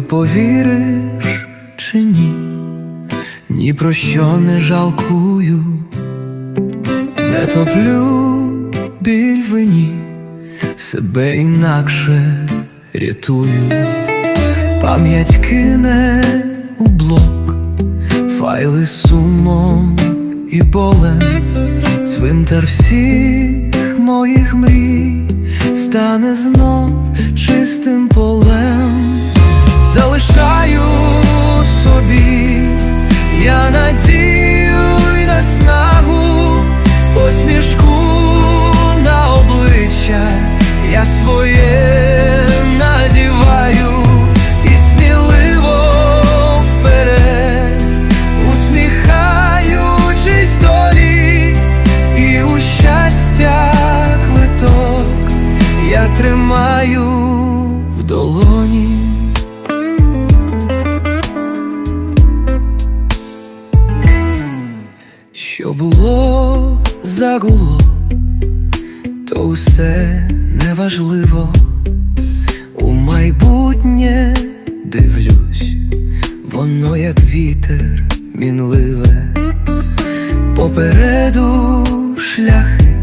Повіриш чи ні? Ні про що не жалкую, не топлю біль вині, себе інакше рятую, пам'ять кине у блок, файли сумом і болем, цвинтар всіх моїх мрій стане знов чистим полем. Посмішку на обличчя, я своє надіваю і сміливо вперед, усміхаючись долі, і у щастя квиток я тримаю в долоні. Що було загуло, то усе неважливо. У майбутнє дивлюсь, воно як вітер мінливе, попереду шляхи,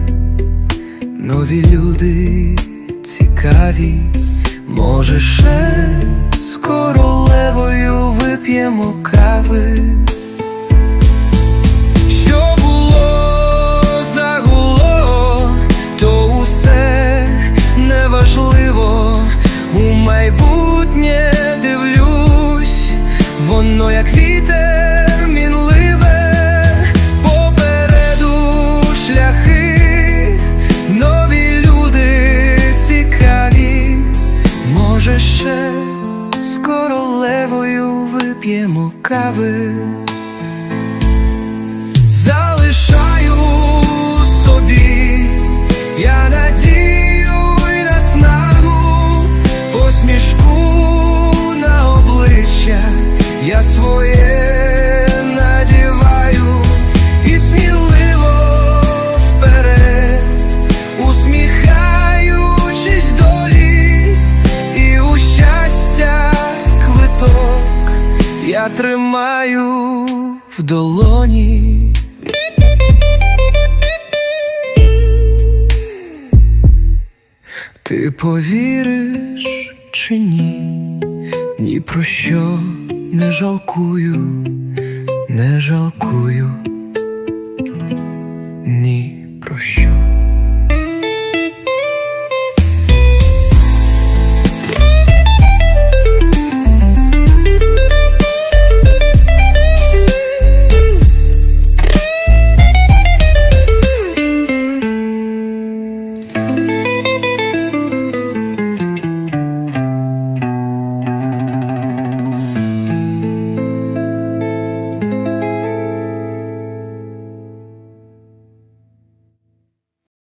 нові люди цікаві, може, ще з королевою вип'ємо кави. Вип'ємо кави. Тримаю в долоні. Ти повіриш чи ні? Ні про що не жалкую, не жалкую,